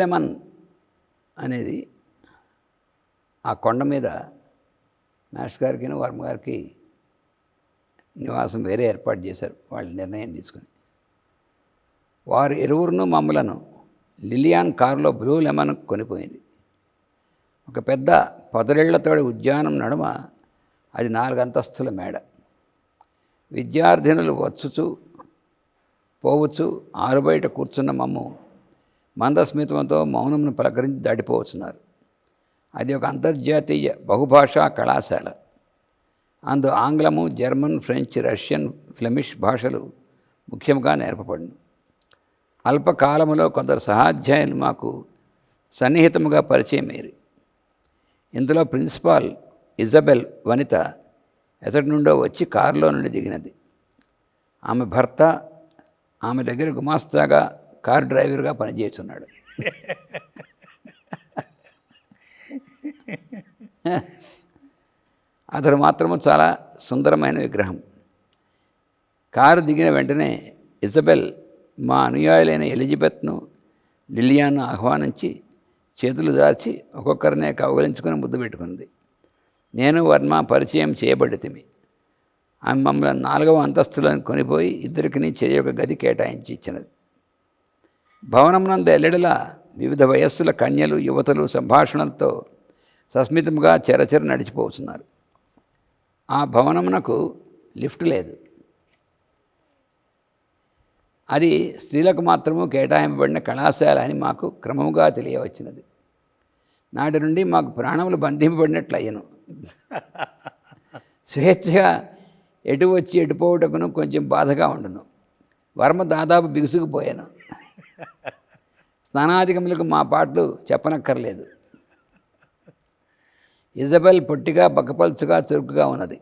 Lemon అనేది ఆ కొండ మీద మాస్టర్ గారికి వర్మ గారికి నివాసం వేరే ఏర్పాటు చేశారు. వాళ్ళు నిర్ణయం తీసుకుని. వారు ఇరువురును మమ్మలను లిలియాన్ కారులో బ్లూ లెమన్ కొనిపోయింది. ఒక పెద్ద పొదరిళ్ళతోడి ఉద్యానం నడుమ అది నాలుగు అంతస్తుల మేడ. విద్యార్థినులు వచ్చుచు పోవచ్చు ఆరుబయట కూర్చున్న మమ్ము మందస్మితంతో మౌనంను పలకరించి దాటిపోవచ్చున్నారు. అది ఒక అంతర్జాతీయ బహుభాషా కళాశాల. అందు ఆంగ్లము జర్మన్ ఫ్రెంచ్ రష్యన్ ఫ్లెమిష్ భాషలు ముఖ్యంగా నేర్పబడిను. అల్పకాలములో కొందరు సహాధ్యాయులు మాకు సన్నిహితముగా పరిచయమయ్యారు ఇందులో ప్రిన్సిపాల్ ఇజబెల్ వనిత ఎసటి నుండో వచ్చి కారులో నుండి దిగినది. ఆమె భర్త ఆమె దగ్గర గుమాస్తాగా కార్ డ్రైవర్గా పనిచేస్తున్నాడు. అతడు మాత్రము చాలా సుందరమైన విగ్రహం. కారు దిగిన వెంటనే ఇజబెల్ మా అనుయాయులైన ఎలిజబెత్ను లిలియాను ఆహ్వానించి చేతులు దాచి ఒక్కొక్కరినే కౌగలించుకొని ముద్దు పెట్టుకుంది. నేను వర్మ పరిచయం చేయబడితిమి. ఆమె మమ్మల్ని నాలుగవ అంతస్తులను కొనిపోయి ఇద్దరికి చెయ్యి ఒక గది కేటాయించి ఇచ్చినది. భవనమునందు ఎల్లడిలా వివిధ వయస్సుల కన్యలు యువతలు సంభాషణలతో సస్మితముగా చెరచెర నడిచిపోతున్నారు. ఆ భవనమునకు లిఫ్ట్ లేదు. అది స్త్రీలకు మాత్రము కేటాయింపబడిన కళాశాల అని మాకు క్రమముగా తెలియవచ్చినది. నాటి నుండి మాకు ప్రాణములు బంధింపబడినట్లు అయ్యను స్వేచ్ఛగా ఎటు వచ్చి ఎటుపోవటకును కొంచెం బాధగా ఉండును. వర్మ దాదాపు బిగుసుకుపోయాను. స్నానాధికములకు మా పాటలు చెప్పనక్కర్లేదు. ఇజబెల్ పొట్టిగా బక్కపలుచుగా చురుకుగా ఉన్నది.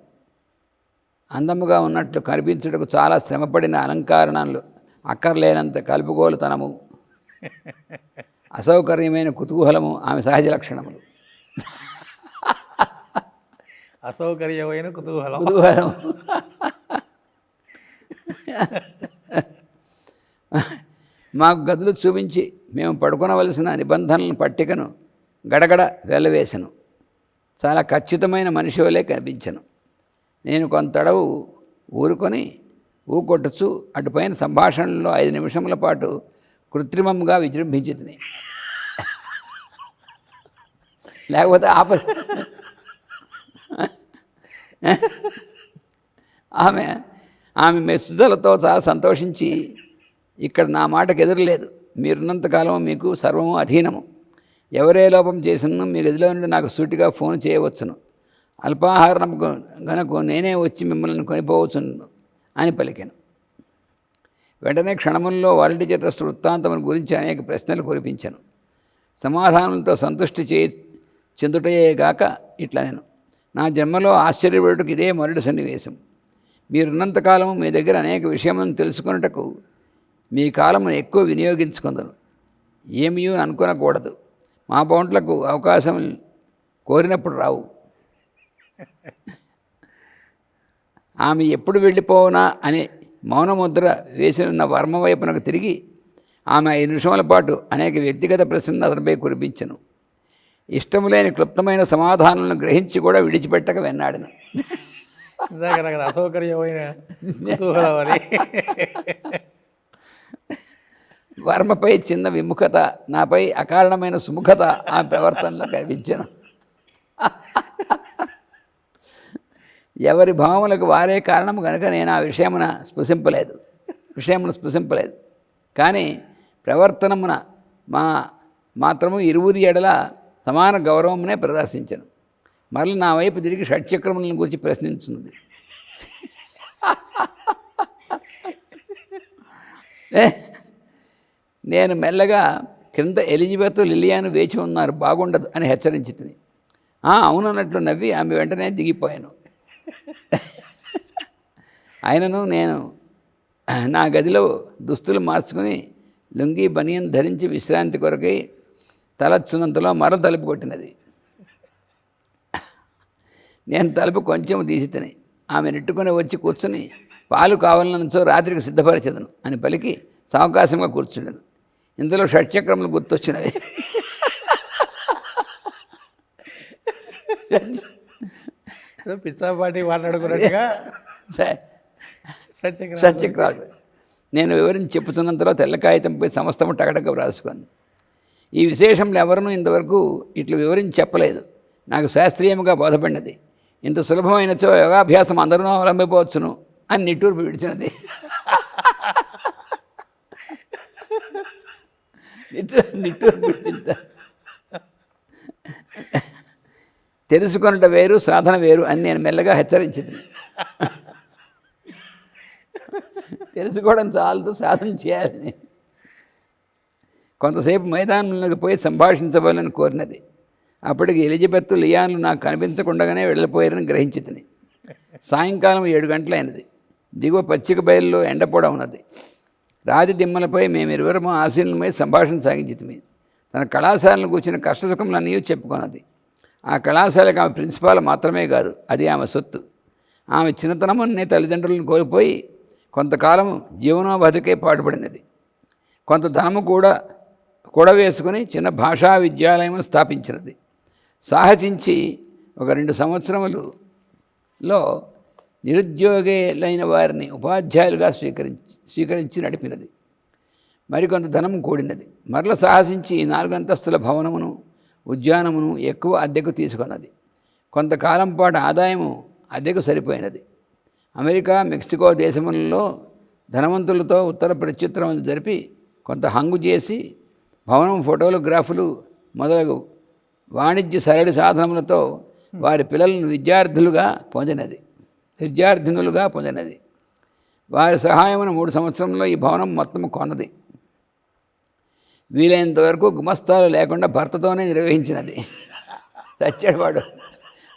అందముగా ఉన్నట్లు కనిపించుటకు చాలా శ్రమపడిన అలంకరణలు అక్కర్లేనంత కలుపుగోలుతనము అసౌకర్యమైన కుతూహలము ఆమె సహజ లక్షణములు. అసౌకర్యమైన కుతూహలం. కుతూహలం. మాకు గదులు చూపించి మేము పడుకునవలసిన నిబంధనల పట్టికను గడగడ వెల్లవేశను చాలా ఖచ్చితమైన మనిషి వలె కనిపించను. నేను కొంతడవు ఊరుకొని ఊకొట్టచ్చు అటుపైన సంభాషణలో ఐదు నిమిషముల పాటు కృత్రిమంగా విజృంభించింది లేకపోతే ఆప ఆమె ఆమె మెస్సుదలతో చాలా సంతోషించి ఇక్కడ నా మాటకు ఎదురులేదు. మీరున్నంతకాలం మీకు సర్వము అధీనము. ఎవరే లోపం చేసినను మీరు గదిలో నుండి నాకు సూటిగా ఫోన్ చేయవచ్చును. అల్పాహారం గనకు నేనే వచ్చి మిమ్మల్ని కొనిపోవచ్చును అని పలికాను. వెంటనే క్షణముల్లో వాలంటీ ట్రస్ట్ వృత్తాంతముల గురించి అనేక ప్రశ్నలు కురిపించాను. సమాధానంతో సంతృష్టి చే చెందుటయేగాక ఇట్లా నేను నా జన్మలో ఆశ్చర్యపడుటకు ఇదే మొదటి సన్నివేశం. మీరున్నంతకాలం మీ దగ్గర అనేక విషయములను తెలుసుకున్నటకు మీ కాలమును ఎక్కువ వినియోగించుకుందను. ఏమీ అనుకోనకూడదు. మా బౌంట్లకు అవకాశం కోరినప్పుడు రావు. ఆమె ఎప్పుడు వెళ్ళిపోవునా అని మౌనముద్ర వేసి ఉన్న వర్మ వైపునకు తిరిగి ఆమె ఐదు నిమిషముల పాటు అనేక వ్యక్తిగత ప్రశ్నలు అతనిపై కురిపించను. ఇష్టము లేని క్లుప్తమైన సమాధానాలను గ్రహించి కూడా విడిచిపెట్టక వెన్నాడను. అసౌకర్యమైన వర్మపై చిన్న విముఖత నాపై అకారణమైన సుముఖత ఆ ప్రవర్తనలో కనిపించను. ఎవరి భావములకు వారే కారణం కనుక నేను ఆ విషయమున స్పృశింపలేదు. విషయమును స్పృశింపలేదు. కానీ ప్రవర్తనమున మా మాత్రము ఇరువురి ఎడల సమాన గౌరవమునే ప్రదర్శించను. మరల నా వైపు తిరిగి షట్చక్రములను గురించి ప్రశ్నించున్నది. ఏ? నేను మెల్లగా క్రింద ఎలిజబెత్ లిలియాను వేచి ఉన్నారు బాగుండదు అని హెచ్చరించింది. అవునన్నట్లు నవ్వి ఆమె వెంటనే దిగిపోయాను. ఆయనను నేను నా గదిలో దుస్తులు మార్చుకుని లుంగి బనియన్ ధరించి విశ్రాంతి కొరకై తలచున్నంతలో మర తలుపు కొట్టినది. నేను తలుపు కొంచెం తీసి తిని ఆమె నెట్టుకొని వచ్చి కూర్చుని పాలు కావాలనుచో రాత్రికి సిద్ధపరిచేదను అని పలికి సావకాశంగా కూర్చుండను. ఇందులో షట్చక్రములు గుర్తొచ్చినవి ఏదో పిచ్చాపాటి మాట్లాడుకున్నట్టుగా షట్చక్రాలు. నేను వివరించి చెప్పుతున్నంతలో తెల్ల కాగితంపై సమస్తము టగటక వ్రాసుకొని ఈ విశేషంలో ఎవరినూ ఇంతవరకు ఇట్లు వివరించి చెప్పలేదు. నాకు శాస్త్రీయముగా బోధపడినది. ఇంత సులభమైనచో యోగాభ్యాసం అందరూ అవలంబిపోవచ్చును అని నిట్టూర్పు విడిచినది. నిట్టూరు నిట్టూర్పు విడిచింట తెలుసుకొనుట వేరు సాధన వేరు అని నేను మెల్లగా హెచ్చరించింది. తెలుసుకోవడం చాలదు సాధన చేయాలని కొంతసేపు మైదానంలోకి పోయి సంభాషించవాలని కోరినది. అప్పటికి ఎలిజబెత్ లియాన్లు నాకు కనిపించకుండానే వెళ్ళిపోయారని గ్రహించి సాయంకాలం ఏడు గంటలైనది. దిగువ పచ్చిక బయలులో ఎండపోడ ఉన్నది రాతి దిమ్మలపై మేమిరువురము ఆశీనులమై సంభాషణ సాగించితిమి. తన కళాశాలను కూర్చిన కష్టసుఖములన్నీ చెప్పుకున్నది ఆ కళాశాలకు ఆమె ప్రిన్సిపాల్ మాత్రమే కాదు అది ఆమె సొత్తు. ఆమె చిన్నతనమునే తల్లిదండ్రులను కోల్పోయి కొంతకాలం జీవనోపాధికే పాటుపడినది. కొంత ధనము కూడా కూడవేసుకుని చిన్న భాషా విద్యాలయం స్థాపించినది. సాహసించి ఒక రెండు సంవత్సరములలో నిరుద్యోగులైన వారిని ఉపాధ్యాయులుగా స్వీకరించి స్వీకరించి నడిపినది. మరికొంత ధనం కూడినది. మరల సాహసించి నాలుగు అంతస్తుల భవనమును ఉద్యానమును ఎక్కువ అద్దెకు తీసుకున్నది. కొంతకాలం పాటు ఆదాయము అద్దెకు సరిపోయినది. అమెరికా మెక్సికో దేశములలో ధనవంతులతో ఉత్తర ప్రత్యుత్తరం జరిపి కొంత హంగు చేసి భవనం ఫోటోగ్రాఫులు మొదలగు వాణిజ్య సరళి సాధనములతో వారి పిల్లలను విద్యార్థులుగా పొందినది. విద్యార్థినులుగా పొందినది. వారి సహాయమును మూడు సంవత్సరంలో ఈ భవనం మొత్తం కొన్నది. వీలైనంత వరకు గుమస్తాలు లేకుండా భర్తతోనే నిర్వహించినది. చచ్చాడు వాడు.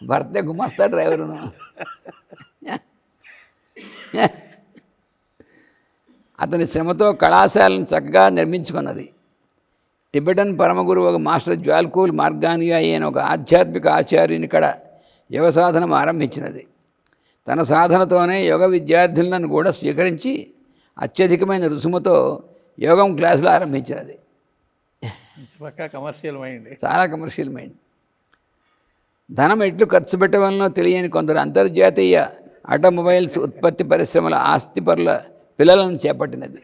భర్తే గుమస్తా డ్రైవరును అతని శ్రమతో కళాశాలను చక్కగా నిర్మించుకున్నది. టిబెటన్ పరమగురు ఒక మాస్టర్ జ్వాల్కూల్ మార్గానియా అయిన ఒక ఆధ్యాత్మిక ఆచార్యుని కడ యువసాధనం ఆరంభించినది. తన సాధనతోనే యోగ విద్యార్థులను కూడా స్వీకరించి అత్యధికమైన రుసుముతో యోగం క్లాసులు ఆరంభించినది పక్కా కమర్షియల్ మైండ్ చాలా కమర్షియల్ మైండ్ ధనం ఎట్లు ఖర్చు పెట్టవలనో తెలియని కొందరు అంతర్జాతీయ ఆటోమొబైల్స్ ఉత్పత్తి పరిశ్రమల ఆస్తిపరుల పిల్లలను చేపట్టినది.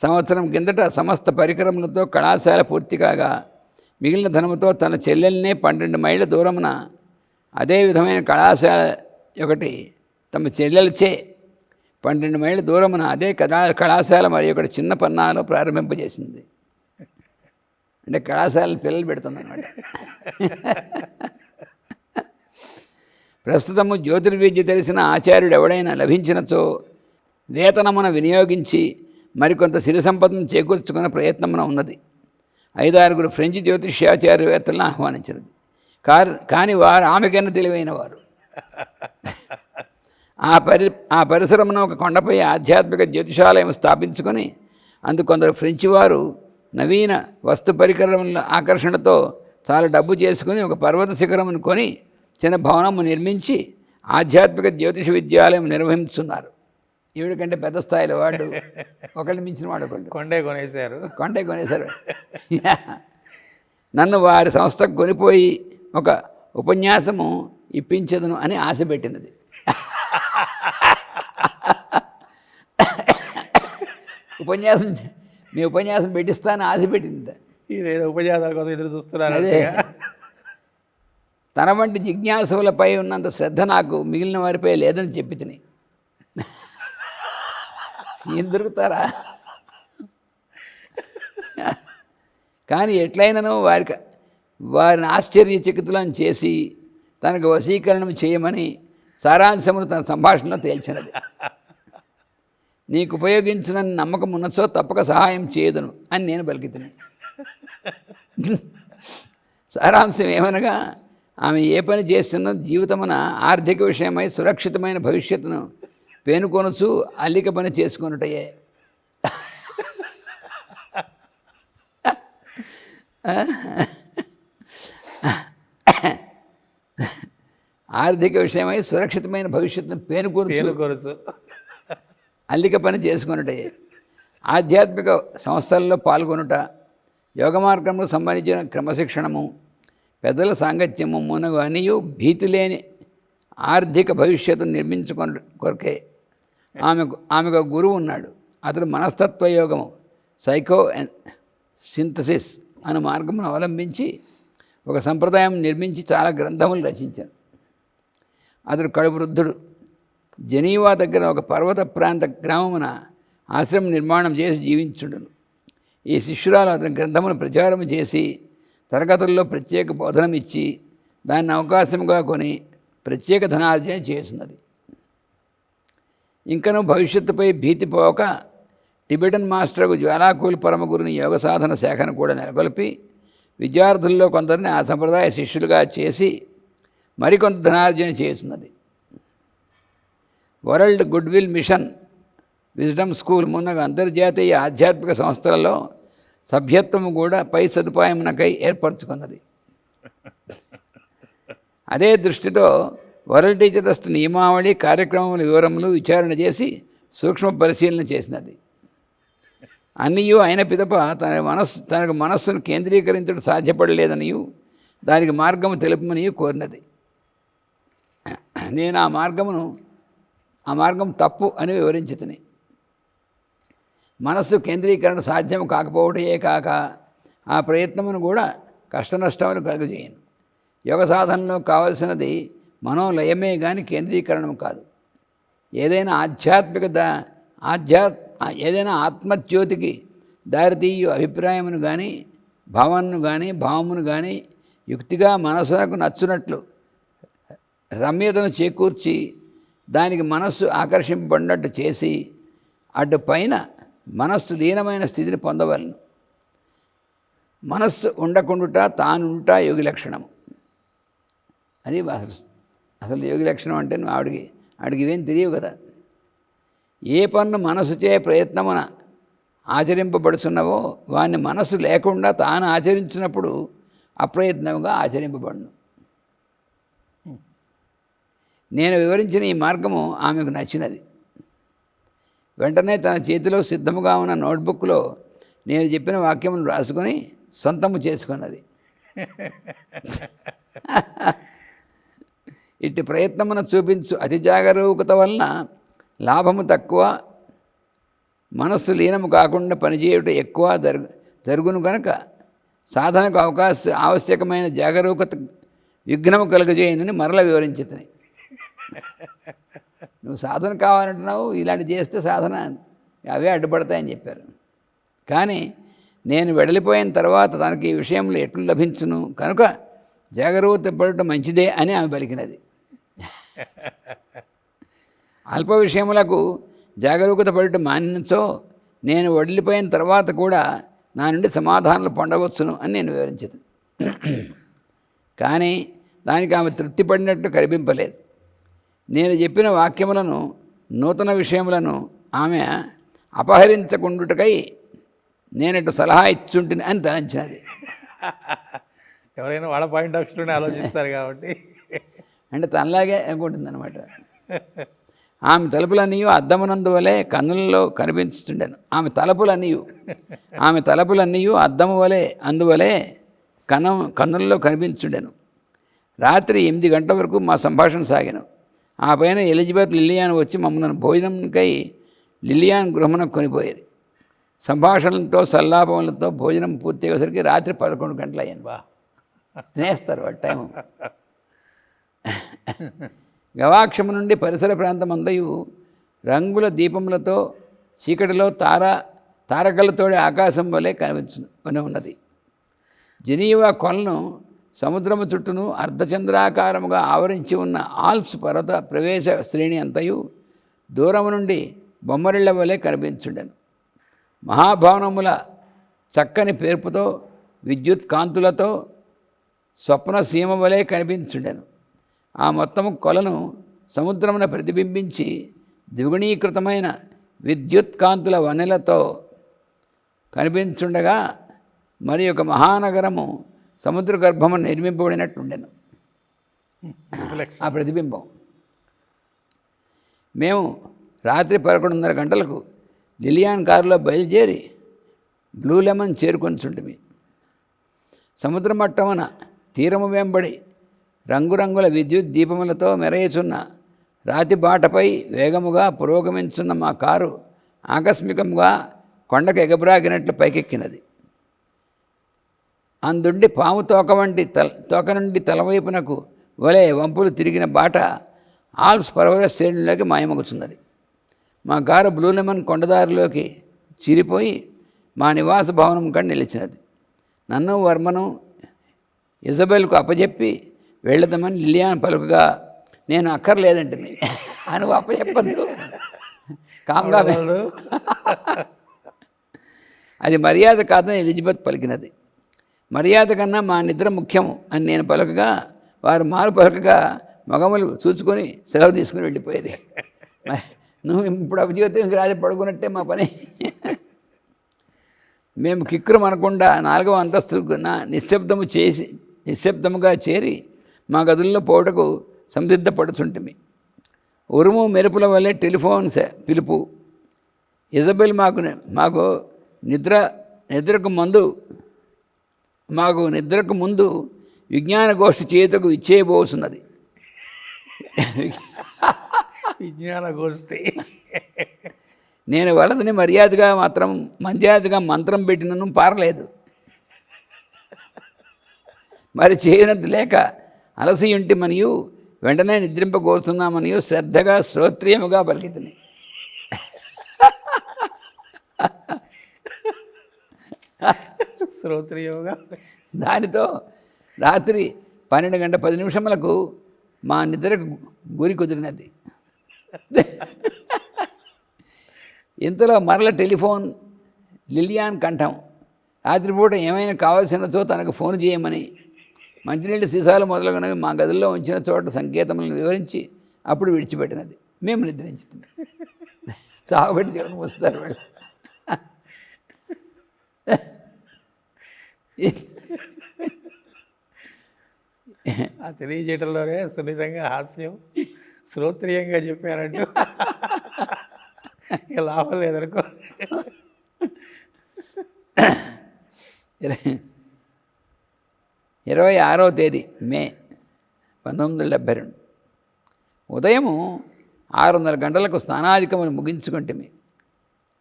సంవత్సరం కిందట సమస్త పరికరములతో కళాశాల పూర్తి కాగా మిగిలిన ధనముతో తన చెల్లెల్నే పన్నెండు మైళ్ళ దూరమున అదే విధమైన కళాశాల ఒకటి తమ చెల్లెలచే పన్నెండు మైళ్ళ దూరమున అదే కళా కళాశాల మరి ఒకటి చిన్న పన్నాలో ప్రారంభింపజేసింది. అంటే కళాశాల పిల్లలు పెడుతుంది అనమాట ప్రస్తుతము జ్యోతిర్విద్య తెలిసిన ఆచార్యుడు ఎవడైనా లభించినచో వేతనమున వినియోగించి మరికొంత సిరి సంపదను చేకూర్చుకునే ప్రయత్నమున ఉన్నది. ఐదారుగురు ఫ్రెంచ్ జ్యోతిష్యాచార్యవేత్తలను ఆహ్వానించినది. కార్ కానీ వారు ఆమెకైనా తెలివైన వారు ఆ పరి ఆ పరిసరమున ఒక కొండపై ఆధ్యాత్మిక జ్యోతిషాలయం స్థాపించుకొని అందుకు కొందరు ఫ్రెంచి వారు నవీన వస్తు పరికరముల ఆకర్షణతో చాలా డబ్బు చేసుకుని ఒక పర్వత శిఖరమును కొని చిన్న భవనము నిర్మించి ఆధ్యాత్మిక జ్యోతిష విద్యాలయం నిర్వహించున్నారు ఈవిడ కంటే పెద్ద స్థాయిలో వాడు ఒకళ్ళు మించిన వాడు ఒకళ్ళు. కొండే కొనేశారు. కొంటే కొనేశారు. నన్ను వారి సంస్థకు కొనిపోయి ఒక ఉపన్యాసము ఇప్పించదును అని ఆశ పెట్టినది. ఉపన్యాసం మీ ఉపన్యాసం పెట్టిస్తాను ఆశ పెట్టింది. ఏదో ఉపజాతాల కోసం ఎదురు చూస్తున్నారు అదే. తన వంటి జిజ్ఞాసులపై ఉన్నంత శ్రద్ధ నాకు మిగిలిన వారిపై లేదని చెప్పి తిని. ఏం దొరుకుతారా? కానీ ఎట్లయినను వారికి వారిని ఆశ్చర్యచకితులను చేసి తనకు వశీకరణం చేయమని సారాంశమును తన సంభాషణలో తేల్చినది. నీకు ఉపయోగించిన నమ్మకం ఉన్నచో తప్పక సహాయం చేయదును అని నేను పలికితిని సారాంశం ఏమనగా ఆమె ఏ పని చేస్తున్న జీవితమున ఆర్థిక విషయమై సురక్షితమైన భవిష్యత్తును పేనుకొనచ్చు అల్లిక పని చేసుకొనుటయే. ఆర్థిక విషయమై సురక్షితమైన భవిష్యత్తును పేనుకొనచ్చు పేరు కొరచు అల్లిక పని చేసుకొనుటే ఆధ్యాత్మిక సంస్థల్లో పాల్గొనుట యోగ మార్గంకు సంబంధించిన క్రమశిక్షణము పెద్దల సాంగత్యము మునగు అనియు భీతి లేని ఆర్థిక భవిష్యత్తును నిర్మించుకొని కొరకే. ఆమెకు ఆమెకు గురువు ఉన్నాడు. అతడు మనస్తత్వ యోగము సైకో సింథసిస్ అను మార్గమును అవలంబించి ఒక సంప్రదాయం నిర్మించి చాలా గ్రంథములు రచించారు అతడు కడువృద్ధుడు జనీవా దగ్గర ఒక పర్వత ప్రాంత గ్రామమున ఆశ్రమం నిర్మాణం చేసి జీవించుడును. ఈ శిష్యురాలు అతని గ్రంథమును ప్రచారం చేసి తరగతుల్లో ప్రత్యేక బోధనమిచ్చి దాన్ని అవకాశముగా కొని ప్రత్యేక ధనార్జన చేస్తున్నది ఇంకను భవిష్యత్తుపై భీతి పోక టిబెటన్ మాస్టర్కు జ్వాలాకూల్ పరమగురుని యోగ సాధన శాఖను కూడా నెలకొల్పి విద్యార్థుల్లో కొందరిని ఆ సంప్రదాయ శిష్యులుగా చేసి మరికొంత ధనార్జన చేస్తున్నది. World Goodwill Mission Wisdom School మున్నగ అంతర్జాతీయ ఆధ్యాత్మిక సంస్థలలో సభ్యత్వం కూడా పై సదుపాయమునకై ఏర్పరచుకున్నది. అదే దృష్టితో వరల్డ్ టీచర్ ట్రస్ట్ నియమావళి కార్యక్రమముల వివరములు విచారణ చేసి సూక్ష్మ పరిశీలన చేసినది. అన్నయూ అయిన పిదప తన మనస్సు తనకు మనస్సును కేంద్రీకరించడం సాధ్యపడలేదనియు దానికి మార్గము తెలుపమనియు కోరినది. నేను ఆ మార్గమును ఆ మార్గం తప్పు అని వివరించుతుని. మనస్సు కేంద్రీకరణ సాధ్యం కాకపోవటయే కాక ఆ ప్రయత్నమును కూడా కష్టనష్టములు కలుగజేయను. యోగ సాధనలో కావలసినది మనోలయమే కానీ కేంద్రీకరణం కాదు. ఏదైనా ఆధ్యాత్మికత ఆధ్యాత్ ఆధ్యా ఏదైనా ఆత్మజ్యోతికి దారితీయు అభిప్రాయమును కానీ భావనను కానీ భావమును కానీ యుక్తిగా మనసునకు నచ్చునట్లు రమ్యతను చేకూర్చి దానికి మనస్సు ఆకర్షింపబడినట్టు చేసి అటు పైన మనస్సు లీనమైన స్థితిని పొందవలను. మనస్సు ఉండకుండుట తానుంట యోగి లక్షణం అది అసలు అసలు యోగి లక్షణం అంటే నువ్వు ఆవిడికి ఆవిడికి ఇవేం తెలియవు కదా. ఏ పన్ను మనసుచే ప్రయత్నమున ఆచరింపబడుచున్నవో వాని మనస్సు లేకుండా తాను ఆచరించినప్పుడు అప్రయత్నంగా ఆచరింపబడును. నేను వివరించిన ఈ మార్గము ఆమెకు నచ్చినది. వెంటనే తన చేతిలో సిద్ధముగా ఉన్న నోట్బుక్లో నేను చెప్పిన వాక్యమును రాసుకొని సొంతము చేసుకున్నది. ఇట్టి ప్రయత్నమును చూపించు అతి జాగరూకత వలన లాభము తక్కువ మనస్సు లీనము కాకుండా పనిచేయుట ఎక్కువ జరుగు జరుగును కనుక సాధనకు అవకాశ ఆవశ్యకమైన జాగరూకత విఘ్నము కలుగజేయనని మరల వివరించుతుంది నువ్వు సాధన కావాలంటున్నావు ఇలాంటి చేస్తే సాధన అవే అడ్డుపడతాయని చెప్పారు. కానీ నేను వెడలిపోయిన తర్వాత తనకి ఈ విషయంలో ఎట్లు లభించును? కనుక జాగ్రత్త పడటం మంచిదే అని ఆమె పలికినది. అల్ప విషయములకు జాగరూకత పడటం మానినచో నేను వడిలిపోయిన తర్వాత కూడా నా నుండి సమాధానాలు పొందవచ్చును అని నేను వివరించింది. కానీ దానికి ఆమె తృప్తి పడినట్టు కనిపింపలేదు. నేను చెప్పిన వాక్యములను నూతన విషయములను ఆమె అపహరించకుండుటకై నేనటు సలహా ఇచ్చుంటిని అని తలంచినది. ఎవరైనా వాళ్ళ పాయింట్ ఆఫ్ వ్యూలోనే ఆలోచిస్తారు కాబట్టి. అంటే తనలాగే అనుకుంటుంది అనమాట ఆమె తలుపులన్నీ అద్దమునందు వలె కన్నులలో కనిపించుతుండెను ఆమె తలుపులన్నీ ఆమె తలుపులన్నీ అద్దము వలె అందువలే కన్నం కన్నులలో కనిపించుండెను. రాత్రి ఎనిమిది గంటల వరకు మా సంభాషణ సాగాను. ఆ పైన ఎలిజబెత్ లిలియాన్ వచ్చి మమ్మల్ని భోజనంకై లిలియాన్ గృహమున కొనిపోయారు సంభాషణలతో సల్లాపములతో భోజనం పూర్తి అయ్యేసరికి రాత్రి పదకొండు గంటలు అయ్యాను బా. తినేస్తారు వాటి టైం గవాక్షము నుండి పరిసర ప్రాంతం అంతయు రంగుల దీపములతో చీకటిలో తార తారకలతోడి ఆకాశం వలె కనిపించు ఉన్నది జనీవా కొలను సముద్రము చుట్టూను అర్ధచంద్రాకారముగా ఆవరించి ఉన్న ఆల్ప్స్ పర్వత ప్రవేశ శ్రేణి అంతయు దూరము నుండి బొమ్మరిళ్ళ వలె కనిపించుండెను. మహాభవనముల చక్కని పేర్పుతో విద్యుత్ కాంతులతో స్వప్న సీమ వలె కనిపించుండెను. ఆ మొత్తము కొలను సముద్రమున ప్రతిబింబించి ద్విగుణీకృతమైన విద్యుత్ కాంతుల వనెలతో కనిపించుండగా మరి ఒక మహానగరము సముద్ర గర్భము నిర్మింపబడినట్టుండెను ఆ ప్రతిబింబం. మేము రాత్రి పదకొండున్నర గంటలకు లిలియాన్ కారులో బయలుదేరి బ్లూ లెమన్ చేరుకొనిచుంటిమి. సముద్ర మట్టమున తీరము వెంబడి రంగురంగుల విద్యుత్ దీపములతో మెరయుచున్న రాతి బాటపై వేగముగా పురోగమించున్న మా కారు ఆకస్మికంగా కొండకు ఎగబ్రాగినట్లు పైకెక్కినది. అందుండి పాము తోక వంటి తల తోక నుండి తలవైపునకు వలె వంపులు తిరిగిన బాట ఆల్ప్స్ పర్వత శ్రేణుల్లోకి మాయమగుచున్నది. మా కారు బ్లూ లెమన్ కొండదారిలోకి చీరిపోయి మా నివాస భవనం కంటే నిలిచినది. నన్ను వర్మను ఇజబెల్కు అప్పచెప్పి వెళ్దామని లిలియాన్ పలుకుగా నేను అక్కర్లేదంటుంది. అని అప్పచెప్పద్దు కామ్గా అది మర్యాద కాదని ఎలిజబెత్ పలికినది. మర్యాద కన్నా మా నిద్ర ముఖ్యం అని నేను పలకగా వారు మారు పలకగా మగములు చూసుకొని సెలవు తీసుకుని వెళ్ళిపోయేది. నువ్వు ఇప్పుడు అభిజీవితానికి రాజు పడుకున్నట్టే మా పని. మేము కిక్కురం అనకుండా నాలుగవ అంతస్తున నిశ్శబ్దము చేసి నిశ్శబ్దముగా చేరి మా గదుల్లో పోటకు సంసిద్ధపడుచుంటిమి ఉరుము మెరుపుల వల్లే టెలిఫోన్ పిలుపు. ఇజబెల్ మాకు మాకు నిద్ర నిద్రకు మందు మాకు నిద్రకు ముందు విజ్ఞాన గోష్ఠి చేతకు ఇచ్చేయబోతున్నది విజ్ఞాన గోష్ఠి నేను వలదని మర్యాదగా మాత్రం మర్యాదగా మంత్రం పెట్టినను పారలేదు. మరి చేయనది లేక అలసి ఉంటి మరియు వెంటనే నిద్రింపగోస్తున్నామనియు శ్రద్ధగా శ్రోత్రియముగా పలికితిని. శ్రోత్రియోగా దానితో రాత్రి పన్నెండు గంట పది నిమిషములకు మా నిద్రకు గురి కుదిరినది. ఇంతలో మరల టెలిఫోన్ లిలియాన్ కంఠం. రాత్రిపూట ఏమైనా కావాల్సినచో తనకు ఫోన్ చేయమని మంచినీళ్ళు సీసాలు మొదలగునవి మా గదుల్లో ఉంచిన చోట సంకేతములను వివరించి అప్పుడు విడిచిపెట్టినది. మేము నిద్రించుతుంది చావబెట్టి జీవనం వస్తారు వాళ్ళు. ఆ తెలియజేయటంలోనే సున్నితంగా హాస్యం శ్రోత్రియంగా చెప్పారంటూ. ఇక లాభం లేదనుకో. ఇరవై ఆరో తేదీ మే పంతొమ్మిది వందల డెబ్భై రెండు. ఉదయము ఆరున్నర గంటలకు స్నానాధికములు ముగించుకుంటే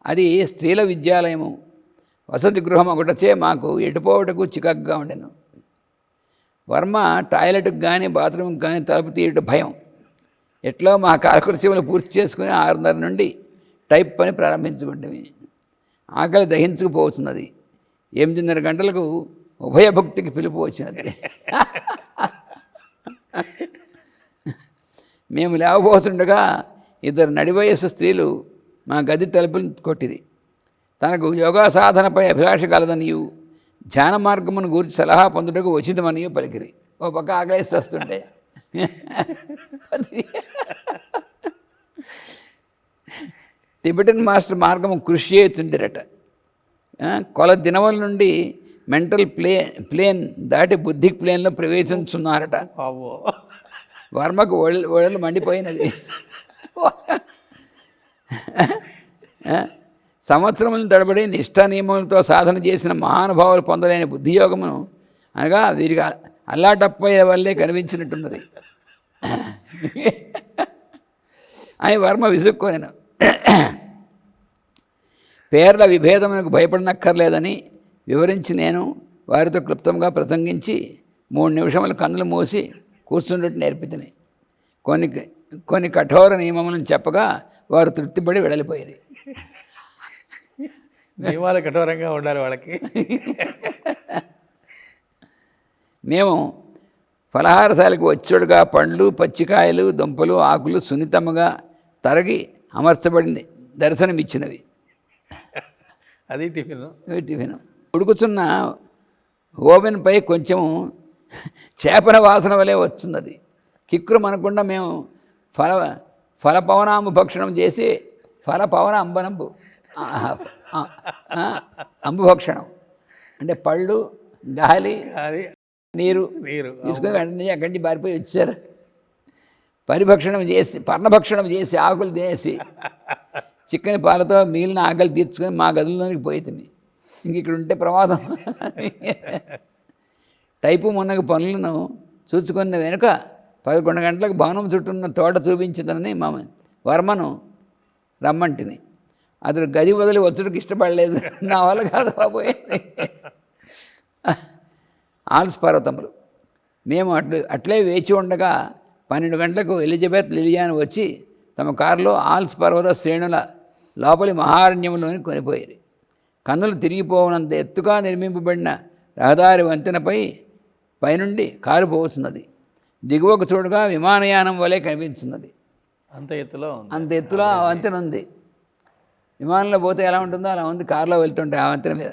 అది స్త్రీల విద్యాలయము వసతి గృహం ఒకటచే మాకు ఎటుపోవటకు చికాకుగా ఉండెను. వర్మ టాయిలెట్కి కానీ బాత్రూమ్కి కానీ తలుపు తీయట భయం. ఎట్లో మా కాలకృత్యములు పూర్తి చేసుకుని ఆరున్నర నుండి టైప్ పని ప్రారంభించుకుంటుంది ఆకలి దహించుకుపోతున్నది. ఎనిమిదిన్నర గంటలకు ఉభయభక్తికి పిలుపు వచ్చినది. మేము లేవబోతుండగా ఇద్దరు నడివయస్సు స్త్రీలు మా గది తలుపులు కొట్టిది తనకు యోగా సాధనపై అభిలాష కలదనియు ధ్యాన మార్గమును గురించి సలహా పొందుటకు ఉచితమనియు పలికిరి. ఓ పక్క ఆకలిస్తూ వస్తుంటే. టిబెటన్ మాస్టర్ మార్గము కృషి చేస్తుంటారట ఆ, కొల దినముల నుండి మెంటల్ ప్లే ప్లేన్ దాటి బుద్ధి ప్లేన్లో ప్రవేశించున్నారట. వర్మకు ఒళ్ళు ఒళ్ళు మండిపోయినది. సంవత్సరముల తడబడి నిష్ఠ నియమములతో సాధన చేసిన మహానుభావులు పొందలేని బుద్ధియోగమును అనగా వీరికి అల్లాటప్పయ్యే వల్లే కనిపించినట్టున్నది. అని వర్మ విసుక్కొనెను. పేర్ల విభేదమునకు భయపడనక్కర్లేదని వివరించి నేను వారితో క్లుప్తంగా ప్రసంగించి మూడు నిమిషములు కన్నులు మూసి కూర్చున్నట్టు నేర్పితిని. కొన్ని కొన్ని కఠోర నియమములను చెప్పగా వారు తృప్తిపడి వెడలిపోయారు. నియమాలు కఠోరంగా ఉండాలి వాళ్ళకి. మేము ఫలహారశాలకు వచ్చుడుగా పండ్లు పచ్చికాయలు దుంపలు ఆకులు సున్నితముగా తరగి అమర్చబడి దర్శనమిచ్చినవి. అది టిఫిన్. టిఫిన్. ఉడుకుతున్న ఓవెన్పై కొంచెం చేపల వాసన వలె వస్తున్నది. కిక్కురు మనకుండా మేము ఫల ఫలపవనాంబు భక్షణం చేసి ఫలపవన అంబనంబు. ఆ, ఆ, ఆ, అంబు భక్షణం అంటే పళ్ళు గాలి అది నీరు. నీరు తీసుకుని వెంటనే అక్కడి నుంచి పారిపోయి వచ్చారు పరిభక్షణం చేసి పర్ణభక్షణం చేసి ఆకులు తినేసి చిక్కని పాలతో మిగిలిన ఆకలి తీర్చుకొని మా గదుల్లోనికి పోయితుంది ఇంక ఇక్కడ ఉంటే ప్రమాదం. టైపు మొన్నకు పనులను చూసుకున్న వెనుక పదకొండు గంటలకు భవనం చుట్టూ ఉన్న తోట చూపించదని మా వర్మను రమ్మంటిని. అతడు గది వదిలి వచ్చుడికి ఇష్టపడలేదు. నా వల్ల కాదు బాబోయేది ఆల్స్ పర్వతములు. మేము అట్లు అట్లే వేచి ఉండగా పన్నెండు గంటలకు ఎలిజబెత్ లిలియాన్ వచ్చి తమ కారులో ఆల్స్ పర్వత శ్రేణుల లోపలి మహారణ్యంలోని కొనిపోయారు కన్నులు తిరిగిపోవనంత ఎత్తుగా నిర్మింపబడిన రహదారి వంతెనపై పైనుండి కారు పోతున్నది దిగువకు చూడగా విమానయానం వలె కనిపిస్తున్నది అంత ఎత్తులో అంత ఎత్తులో ఆ వంతెన ఉంది. విమానంలో పోతే ఎలా ఉంటుందో అలా ఉంది. కారులో వెళ్తుంటే ఆ వంతెన మీద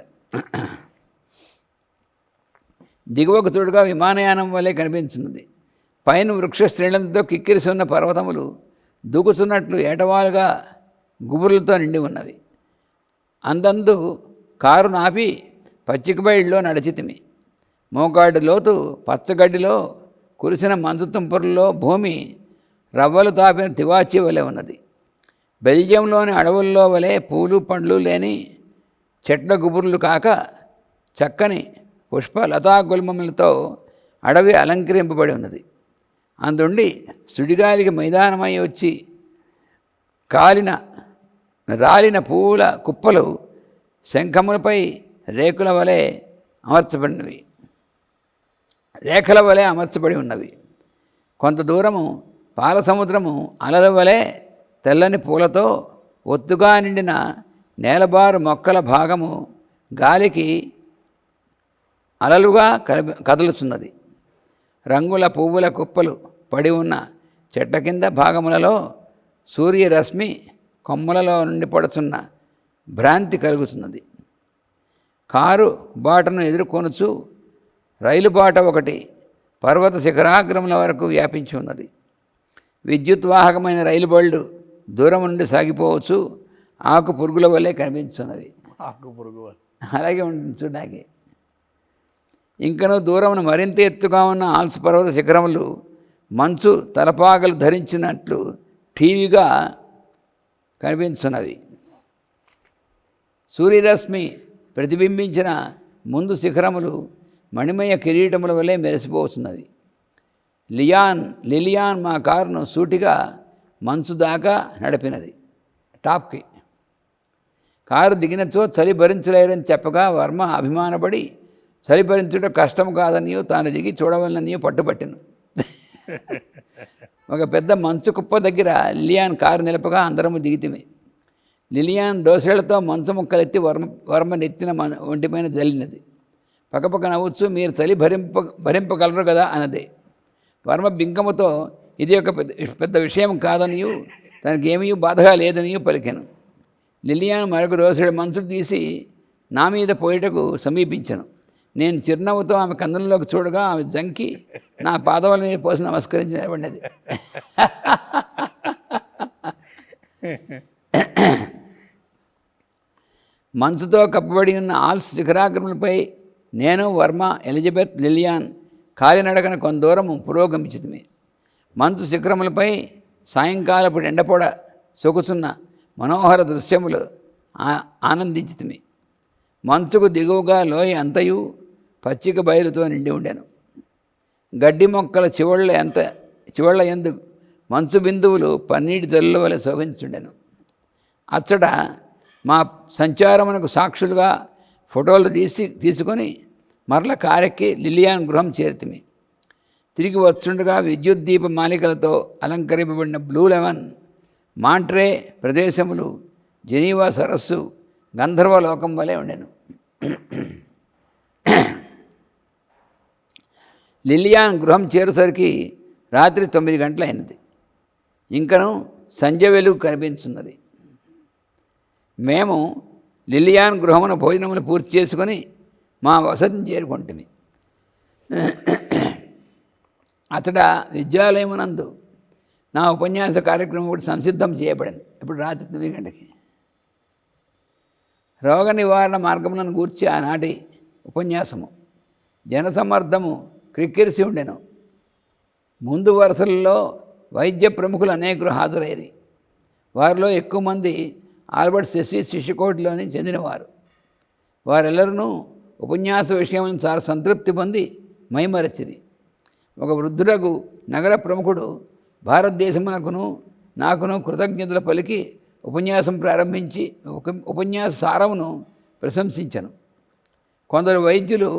దిగువకు చూడగా విమానయానం వలె కనిపించున్నది పైన వృక్ష శ్రేణులతో కిక్కిరిసి ఉన్న పర్వతములు దూకుతున్నట్లు ఏటవాలుగా గుబుర్లతో నిండి ఉన్నవి. అందందు కారు నాపి పచ్చిక బయళ్ళలో నడిచితిమి. మోకాడు లోతు పచ్చగడ్డిలో కురిసిన మంచు తుంపరుల్లో భూమి రవ్వలు తాపిన తివాచి వలె ఉన్నది. బెల్జియంలోని అడవుల్లో వలె పూలు పండ్లు లేని చెట్ల గుబుర్లు కాక చక్కని పుష్పలతా గుల్మములతో అడవి అలంకరింపబడి ఉన్నది. అందుండి సుడిగాలికి మైదానమై వచ్చి కాలిన రాలిన పూల కుప్పలు శంఖములపై రేకుల వలె అమర్చబడినవి. రేఖల వలె అమర్చబడి ఉన్నవి. కొంత దూరము పాల సముద్రము అలల వలె తెల్లని పూలతో ఒత్తుగా నిండిన నేలబారు మొక్కల భాగము గాలికి అలలుగా కదులుచున్నది. రంగుల పువ్వుల కుప్పలు పడి ఉన్న చెట్ల కింద భాగములలో సూర్యరశ్మి కొమ్మలలో నుండి పడుచున్న భ్రాంతి కలుగుతున్నది. కారు బాటను ఎదుర్కొనుచు రైలు బాట ఒకటి పర్వత శిఖరాగ్రముల వరకు వ్యాపించి ఉన్నది. విద్యుత్ వాహకమైన రైలు బళ్ళు దూరం నుండి సాగిపోవచ్చు. ఆకు పురుగుల వల్లే కనిపించున్నది ఆకు పురుగు అలాగే ఉంటుంది చూడడానికి. ఇంకనూ దూరమున మరింత ఎత్తుగా ఉన్న ఆల్స్ పర్వత శిఖరములు మంచు తలపాగలు ధరించినట్లు ఠీవిగా కనిపించున్నవి సూర్యరశ్మి ప్రతిబింబించిన ముందు శిఖరములు మణిమయ కిరీటముల వలె మెరిసిపోతున్నవి లియాన్ లిలియాన్ మా కారును సూటిగా మంచు దాకా నడిపినది. టాప్కి కారు దిగినచో చలి భరించలేరని చెప్పగా వర్మ అభిమానపడి చలి భరించుట కష్టం కాదనియో తాను దిగి చూడవలననియో పట్టుబట్టిను ఒక పెద్ద మంచు కుప్ప దగ్గర లిలియాన్ కారు నిలపగా అందరము దిగితిమి. లిలియాన్ దోసెళ్ళతో మంచు ముక్కలెత్తి వర్మ వర్మ నెత్తిన మన ఒంటిపైన జల్లినది. పక్కపక్క నవ్వచ్చు మీరు చలి భరింప భరింపగలరు కదా అన్నది. వర్మ బింకముతో ఇది ఒక పెద్ద పెద్ద విషయం కాదనియు తనకి ఏమీ బాధగా లేదనియు పలికాను. లిలియాన్ మరొక రోజు మంచుడు తీసి నా మీద పోయేటకు సమీపించను. నేను చిరునవ్వుతో ఆమె కందంలోకి చూడగా ఆమె జంకి నా పాదవుల మీద పోసి నమస్కరించి నిలబడినది మంచుతో కప్పబడి ఉన్న ఆల్స్ శిఖరాగ్రములపై నేను వర్మ ఎలిజబెత్ లిలియాన్ కాలినడకన కొంత దూరం పురోగమించింది మంచు శిఖరములపై సాయంకాలపు ఎండపొడ సొకుచున్న మనోహర దృశ్యములు ఆ- ఆనందించితిమి. మంచుకు దిగువగా లోయ అంతయు పచ్చిక బయలుతో నిండి ఉండాను. గడ్డి మొక్కల చివళ్ళ ఎంత చివళ్ళ ఎందు మంచు బిందువులు పన్నీటి జల్లుల వలె శోభించుండెను అచ్చట మా సంచారమునకు సాక్షులుగా ఫోటోలు తీసి తీసుకొని మరల కారెక్కి లిలియాన్ గృహం చేరితిమి. తిరిగి వస్తుండగా విద్యుత్ దీప మాలికలతో అలంకరింపబడిన బ్లూ లెమన్ మాంట్రే ప్రదేశములు జెనీవా సరస్సు గంధర్వ లోకం వలె ఉండెను. లిలియాన్ గృహం చేరుసరికి రాత్రి తొమ్మిది గంటలైనది. ఇంకను సంధ్య వెలుగు కనిపించున్నది. మేము లిలియాన్ గృహమున భోజనములు పూర్తి చేసుకొని మా వసతిని చేరుకుంటుంది అతడ విద్యాలయమునందు నా ఉపన్యాస కార్యక్రమం కూడా సంసిద్ధం చేయబడింది. ఇప్పుడు రాత్రి తొమ్మిది గంటకి రోగ నివారణ మార్గములను గూర్చి ఆనాటి ఉపన్యాసము. జనసమర్థము క్రిక్కిరిసి ఉండెను. ముందు వరుసలలో వైద్య ప్రముఖులు అనేకులు హాజరయ్యారు. వారిలో ఎక్కువ మంది ఆల్బర్ట్ శశి శిష్యకోటిలోని చెందినవారు. వారెల్లరూ ఉపన్యాస విషయం చాలా సంతృప్తి పొంది మైమరచిది ఒక వృద్ధుడకు నగర ప్రముఖుడు భారతదేశమునకును నాకును కృతజ్ఞతలు పలికి ఉపన్యాసం ప్రారంభించి ఉపన్యాస సారమును ప్రశంసించను. కొందరు వైద్యులు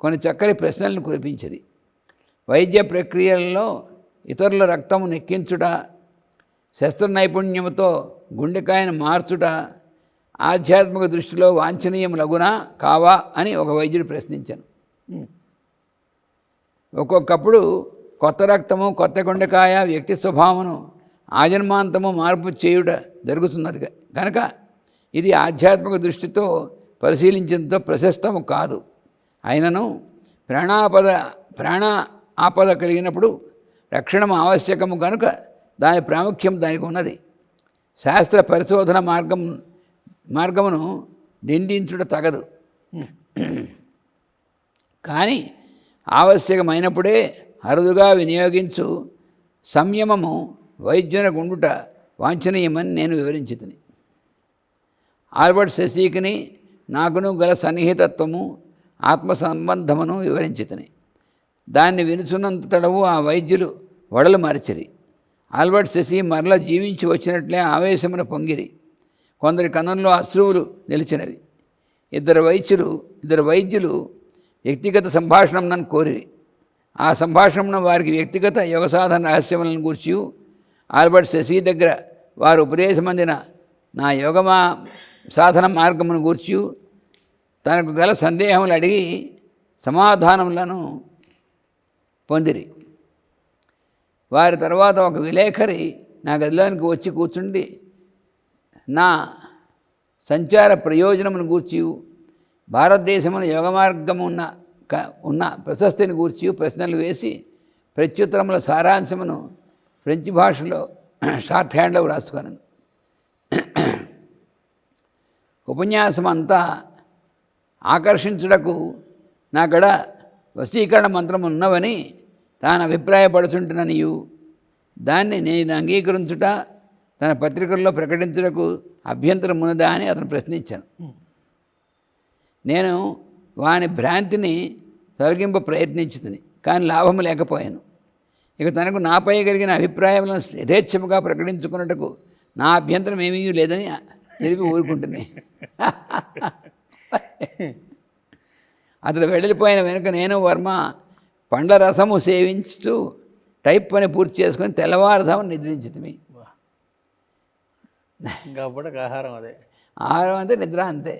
కొన్ని చక్కని ప్రశ్నలను కురిపించిరి. వైద్య ప్రక్రియలలో ఇతరుల రక్తము నెక్కించుట శస్త్ర నైపుణ్యముతో గుండెకాయను మార్చుట ఆధ్యాత్మిక దృష్టిలో వాంఛనీయం లగునా కావా అని ఒక వైద్యుడు ప్రశ్నించాను. ఒక్కొక్కప్పుడు కొత్త రక్తము కొత్త గుండెకాయ వ్యక్తి స్వభావమును ఆజన్మాంతము మార్పు చేయుట జరుగుతున్నది కనుక ఇది ఆధ్యాత్మిక దృష్టితో పరిశీలించినంత ప్రశస్తము కాదు. అయినను ప్రాణాపద ప్రాణ ఆపద కలిగినప్పుడు రక్షణము ఆవశ్యకము కనుక దాని ప్రాముఖ్యం దానికి ఉన్నది. శాస్త్ర పరిశోధన మార్గం మార్గమును నిందించుట తగదు. కానీ ఆవశ్యకమైనప్పుడే అరుదుగా వినియోగించు. సంయమము వైద్యునకు ఉండుట వాంఛనీయమని నేను వివరించితిని. ఆల్బర్ట్ శశీకిని నాకును గల సన్నిహితత్వము ఆత్మ సంబంధమును వివరించితిని. దాన్ని వినుచున్నంత తడవు ఆ వైద్యులు వడలు మార్చిరి. ఆల్బర్ట్ శశి మరల జీవించి వచ్చినట్లే ఆవేశమున పొంగిరి. కొందరి కన్నంలో అశ్రువులు నిలిచినవి. ఇద్దరు వైద్యులు ఇద్దరు వైద్యులు వ్యక్తిగత సంభాషణం నన్ను ఆ సంభాషణను వారికి వ్యక్తిగత యోగ సాధన రహస్యములను గూర్చి ఆల్బర్ట్ శశి దగ్గర వారు ఉపదేశమందిన నా యోగమా సాధన మార్గమును గూర్చి తనకు గల సందేహములు అడిగి సమాధానములను పొందిరి. వారి తర్వాత ఒక విలేఖరి నా గదిలోనికి వచ్చి కూర్చుండి నా సంచార ప్రయోజనమును గూర్చి భారతదేశంలో యోగ మార్గం ఉన్న క- ఉన్న ప్రశస్తిని గూర్చి ప్రశ్నలు వేసి ప్రత్యుత్తరముల సారాంశమును ఫ్రెంచ్ భాషలో షార్ట్ హ్యాండ్లో వ్రాసుకున్నాను ఉపన్యాసం అంతా ఆకర్షించుటకు నాకడ వశీకరణ మంత్రం ఉన్నవని తాను అభిప్రాయపడుచుంటుననియు. దాన్ని నేను అంగీకరించుట తన పత్రికల్లో ప్రకటించుటకు అభ్యంతరం ఉన్నదా అని అతను ప్రశ్నించాను. నేను వాని భ్రాంతిని తొలగింప ప్రయత్నించుతుంది కానీ లాభం లేకపోయాను. ఇక తనకు నాపై కలిగిన అభిప్రాయములను యథేచ్ఛముగా ప్రకటించుకున్నట్టుకు నా అభ్యంతరం ఏమీ లేదని తెలిపి ఊరుకుంటుంది అతడు వెళ్ళిపోయిన వెనుక నేను వర్మ పండ్ల రసము సేవించుతూ టైప్ పని పూర్తి చేసుకొని తెల్లవారుదాము నిద్రించుతుంది ఆహారం అదే. ఆహారం అంతే నిద్ర అంతే.